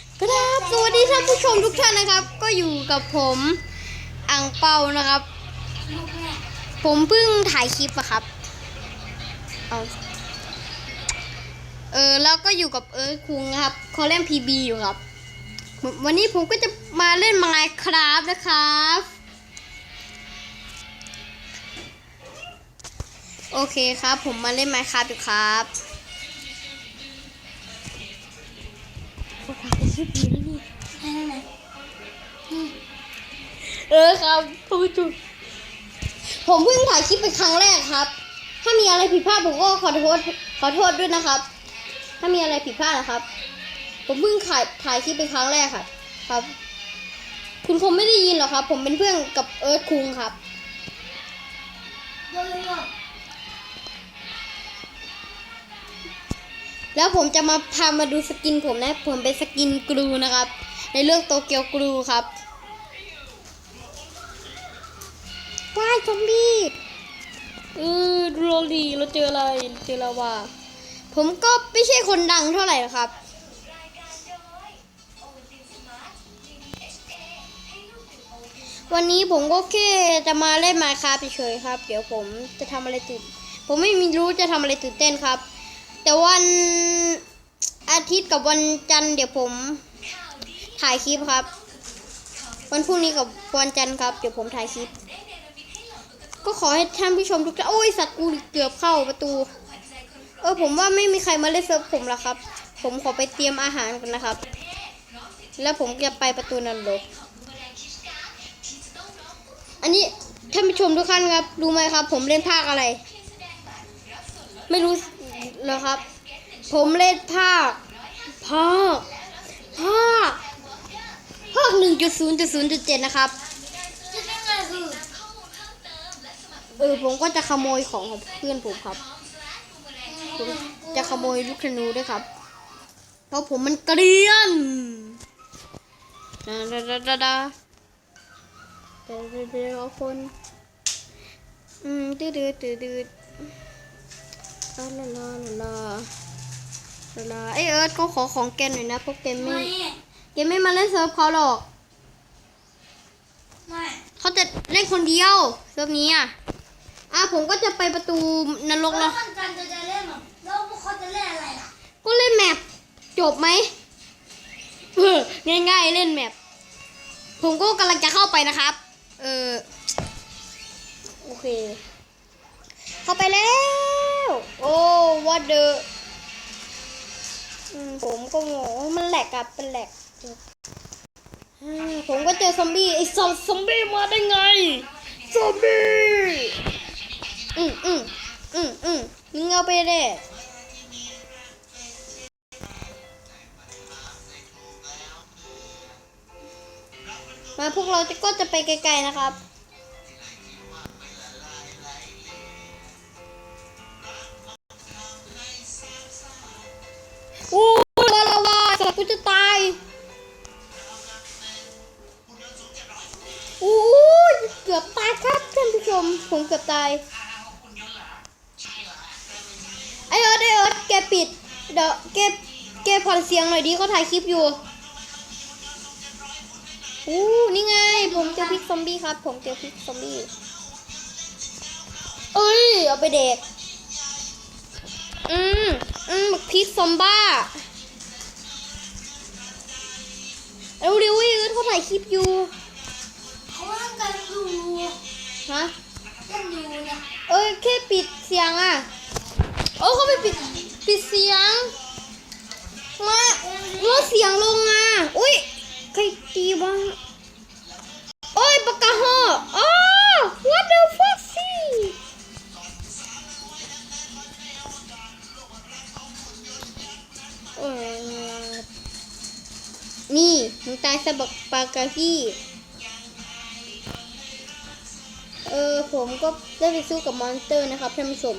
ครับสวัสดีท่านผู้ชมทุกท่านนะครับ ก็อยู่กับผมอังเปานะครับ ผมเพิ่งถ่ายคลิปอะครับเอาเออแล้วก็อยู่กับเอิร์ธคุงครับคอเล่นพีบีอยู่ครับ วันนี้ผมก็จะมาเล่นไมค์ครับนะครับ โอเคครับ ผมมาเล่นไมค์ครับอยู่ครับ เออครับท่านผู้ชมผมเพิ่งถ่ายคลิปเป็นครั้งแรกครับ ถ้ามีอะไรผิดพลาดผมก็ขอโทษขอโทษด้วยนะครับ ถ้ามีอะไรผิดพลาดนะครับ ผมเพิ่งถ่ายถ่ายคลิปเป็นครั้งแรกครับ ครับ คุณคงไม่ได้ยินหรอกครับ ผมเป็นเพื่อนกับเอิร์ธคุงครับ แล้วผมจะมาพามาดูสกินผมนะผมเป็นสกินกรูนะครับ ในเรื่องโตเกียวกรูครับว้ายซอมบี้เออโรลีเราเจออะไรเจอลาวาผมก็ไม่ใช่คนดังเท่าไหร่นะครับวันนี้ผมก็แค่จะมาเล่นมาคาเฉยๆครับ เดี๋ยวผมจะทำอะไรตื่น ผมไม่มีรู้จะทำอะไรตื่นเต้นครับ แต่วันอาทิตย์กับวันจันทร์เดี๋ยวผมถ่ายคลิปครับ วันพรุ่งนี้กับวันจันทร์ครับ เดี๋ยวผมถ่ายคลิป ก็ขอให้ท่านผู้ชมทุกท่านโอ้ยสัตว์กูเกือบเข้าประตู เออผมว่าไม่มีใครมาเล่นเซิร์ฟผมแล้วครับ ผมขอไปเตรียมอาหารกันนะครับ แล้วผมจะไปประตูนรกอันนี้ท่านผู้ชมทุกท่านครับ รู้ไหมครับ ผมเล่นภาคอะไร ไม่รู้ เหรอครับ ผมเล่นภาคภาคภาคภาคหนึ่งจุดศูนย์จุดศูนย์จุดเจ็ดนะครับเออผมก็จะขโมยของของเพื่อนผมครับ ผมจะขโมยลูกธนูด้วยครับ เพราะผมมันเกรียนดาดาดาดาดาเดี๋ยวเดี๋ยวเดี๋ยวคน อืมตืดตืดตืดตืด ลาลาลาลาลาลาไอเอิร์ธก็ขอของแกหน่อยนะเพราะแกไม่แกไม่มาเล่นเซิร์ฟเขาหรอกไม่เขาจะเล่นคนเดียวเซิร์ฟนี้อะอะผมก็จะไปประตูนรกแล้แล้ววมันกันจะจะเล่นหรอแล้วพวกเขาจะเล่นอะไรล่ะก็เล่นแมปจบไหมเออง่ายๆเล่นแมปผมก็กำลังจะเข้าไปนะครับ เออโอเค เข้าไปแล้ว โอ้วัดเดอผมก็งงมันแหลกอะเป็นแหลกผมก็เจอซอมบี้ไอ้ซอมซอมบี้มาได้ไงซอมบี้อืมอืมอืมอืมมึงเอาไปเลยมาพวกเราจะก็จะไปไกลๆนะครับ โอ้ยลาวาสัตว์กูจะตายโอ้ยเกือบตายครับท่านผู้ชม ผมเกือบตายไอเอิร์ดไอเอิร์ดแกปิด เดี๋ยวแกแกผ่อนเสียงหน่อยดิเขาถ่ายคลิปอยู่อู้นี่ไง ผมเจอพิกซอมบี้ครับ ผมเจอพิกซอมบี้เอ้ย เอาไปเด็ก อืม อืมพิกซอมบ้าเร็วเร็วๆเอ้ยเขาถ่ายคลิปอยู่เขาเล่นกันอยู่ฮะเล่นอยู่เนี่ยเอ้ยแค่ปิดเสียงอะโอ้เขาไปปิดปิดเสียง มาลดเสียงลงมาอุ้ยใครตีวะโอ้ยปากกาหออ๋อ what the fuck นี่มึงตายสะบักปากกาพี่เออ ผมก็ได้ไปสู้กับมอนสเตอร์นะครับท่านผู้ชม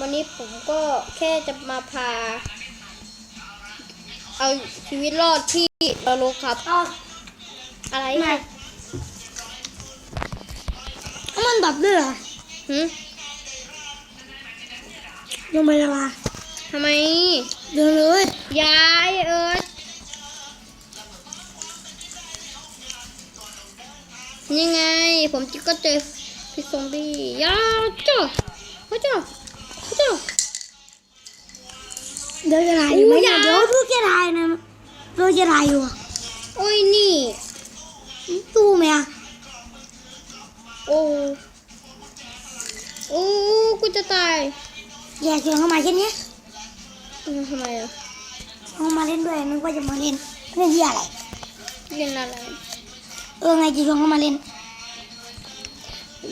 วันนี้ผมก็แค่จะมาพา เอาชีวิตรอดที่นรกครับเอาอะไรไม่เอามันดับด้วยเหรอหื มลงไปแล้ววะทำไม เดินเลยยายเอิร์ธนี่ไง ผมก็เจอพิษซอมบี้ยาจ้าพระเจ้าพระเจ้าเดินจะถ่ายอยู่ไหมอู้เนี่ยยาเดี๋ยวลูกจะถ่ายนะลูกจะถ่ายอยู่อะโอ้ยนี่ตู้ไหมอะโอ้โอ้กูจะตาย แย่เสียงเข้ามาแค่เนี้ยเออทำไมอะเข้ามาเล่นด้วยนึกว่าจะมาเล่นเล่นที่อะไร เล่นอะไร เออไงจะชวนเข้ามาเล่น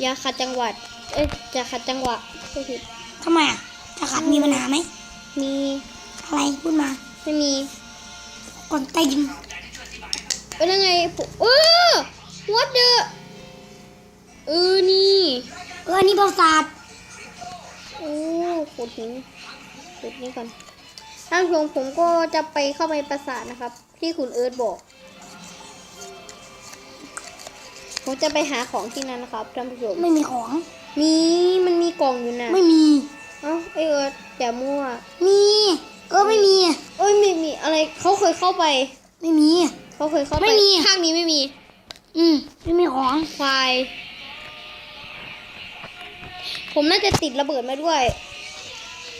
ยาขัดจังหวัด เอ้ยจะขัดจังหวะไม่ผิดทำไมอะจะขัดมีปัญหาไหม มีอะไรพูดมา ไม่มีก่อนตีนเอ้ยยังไงผมเออ what the เออนี่ เอออันนี้ประสาทโอ้ ขุดหินขุดนี่ก่อนท่านผู้ชมผมก็จะไปเข้าไปปราสาทนะครับ ที่คุณเอิร์ธบอก ผมจะไปหาของที่นั่นนะครับท่านผู้ชมไม่มีของ มีมันมีกล่องอยู่นะไม่มีเอ้าไอเอิร์ธอย่ามั่ว มีเออไม่มีเอ้ยไม่มีอะไรเขาเคยเข้าไป ไม่มี เขาเคยเข้าไปไม่มีข้างนี้ไม่มี อืมไม่มีของควายผมน่าจะติดระเบิดมาด้วย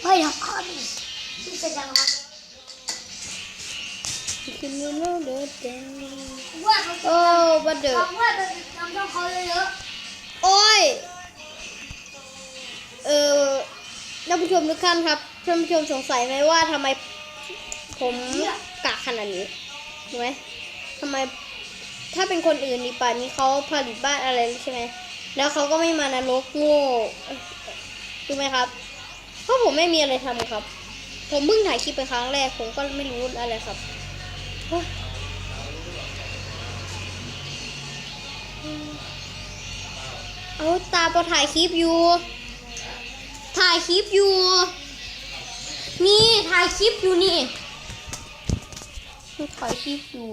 เฮ้ยเดี๋ยวก่อนที่จะยังไงว่าเขาโอ้บัดเดอร์ทำว่าจะทำต้องเขาเลยเอะโอ้ย เออท่านผู้ชมทุกท่านครับท่านผู้ชมสงสัยไหมว่าทำไมผมกะขนาดนี้ถูกไหมทำไมถ้าเป็นคนอื่นนี่ป่านนี้เขาผลิตบ้านอะไรใช่ไหมแล้วเขาก็ไม่มานรกโง่ถูกไหมครับ เพราะผมไม่มีอะไรทำครับ ผมเพิ่งถ่ายคลิปไปครั้งแรก ผมก็ไม่รู้อะไรครับเอาตาปอถ่ายคลิปอยู่ ถ่ายคลิปอยู่ นี่ถ่ายคลิปอยู่นี่ถ่ายคลิปอยู่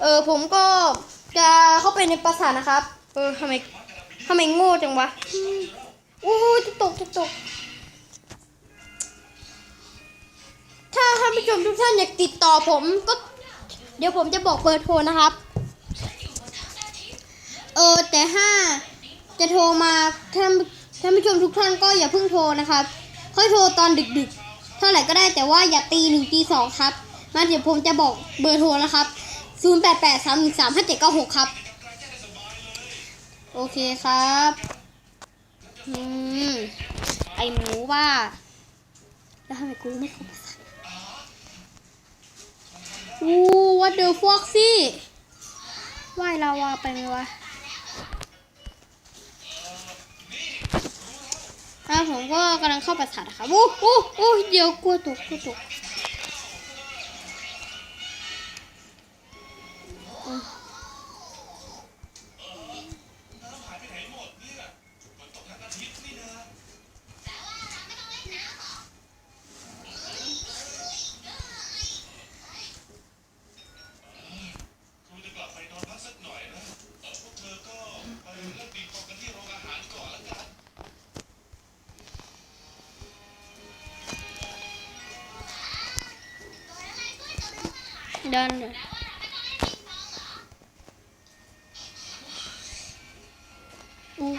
เออผมก็จะเข้าไปในปราสาทนะครับ เออทำไมทำไมโง่จังวะ โอ้ยจะตกจะตก ถ้าท่านผู้ชมทุกท่านอยากติดต่อผมก็ เดี๋ยวผมจะบอกเบอร์โทรนะครับ เออแต่ถ้าจะโทรมาท่านท่านผู้ชมทุกท่านก็อย่าเพิ่งโทรนะครับ ค่อยโทรตอนดึกๆ เท่าไหร่ก็ได้แต่ว่าอย่าตีหนึ่งตีสองครับ มาเดี๋ยวผมจะบอกเบอร์โทรนะครับ 0 8 8 3 1 3 5 7 9 6 ครับ โอเคครับ อืมไอหมูว่า แล้วทำไมกูไม่เข้าภาษาอู้วัดเดอร์ฟอกซี่ว่ายลาวาไปไหมวะอ่าผมก็กำลังเข้าปราสาทนะครับโอ้โอ้โอ้เดี๋ยวกลัวตกกลัวตก ดินอู้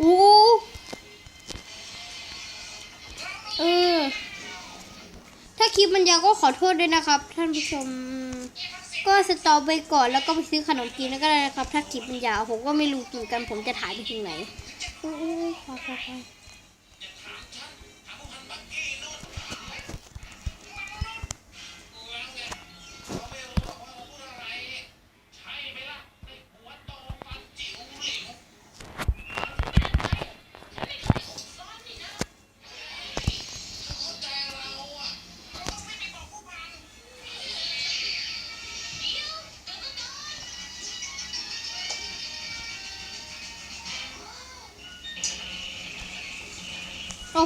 อู้เออ ถ้าคลิปมันยาวก็ขอโทษด้วยนะครับ ท่านผู้ชม ก็สตอปไปก่อนแล้วก็ไปซื้อขนมกินแล้วก็ได้นะครับ ถ้าคลิปมันยาวผมก็ไม่รู้เหมือนกันผมจะถ่ายไปถึงไหน อู้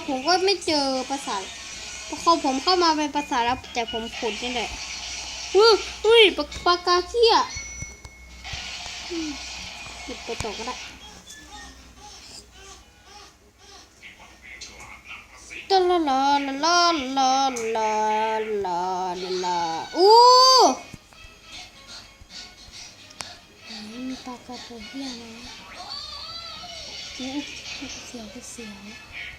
ผมก็ไม่เจอภาษาทพอผมเข้ามาเป็นภาษาทแล้วแต่ผมขุดนี่แหละอุ้ยอุ้ยปากปากกาเขี้ยหยิบไปต่อก็ได้ตละละละละละละละละลอู้มีปลากระพงเพียนะอู้เสียวเสียว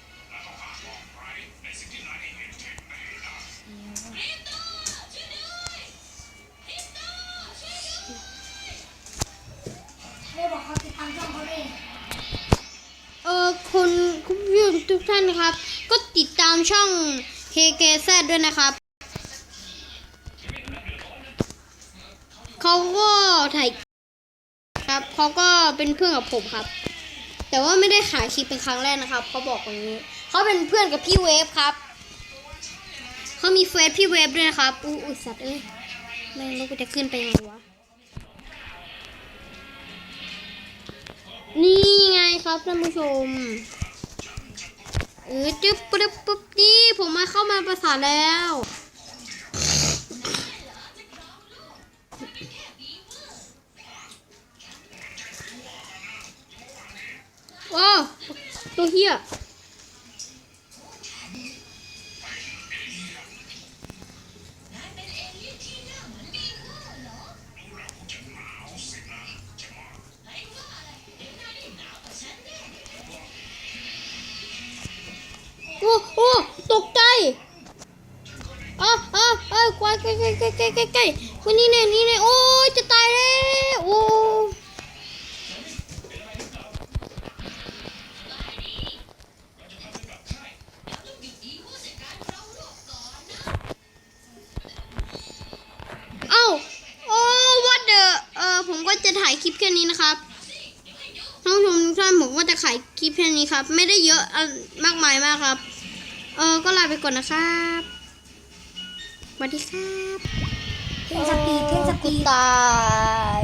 ออคุณคุณผู้ชมทุกท่านนะครับ ก็ติดตามช่อง KKZ ด้วยนะครับ เขาก็ถ่ายครับเขาก็เป็นเพื่อนกับผมครับ แต่ว่าไม่ได้ขายคลิปเป็นครั้งแรกนะครับเขาบอกอย่างนี้เขาเป็นเพื่อนกับพี่เวฟครับเขามีเฟซพี่เวฟด้วยนะครับอู้อุยสัตว์เอ้ยไม่รู้กูจะขึ้นไปยังไงวะ นี่ไงครับท่านผู้ชมเออจึ๊บปึ๊บปึ๊บนี่ผมมาเข้ามาประสานแล้วโอ้ตัวเฮีย ใกล้ใกล้ใกล้ใกล้ใกล้วันนี้เนี่ยนี่เนี่ยโอ้ยจะตายแล้วโอ้เอ้าโอ้วัดเดอเออผมก็จะถ่ายคลิปแค่นี้นะครับท่านผู้ชมทุกท่านผมก็จะขายคลิปแค่นี้ครับ ไม่ได้เยอะอะมากมายมากครับ เออก็ลาไปก่อนนะครับสวัสดีครับ 캔잡기 캔잡기 다.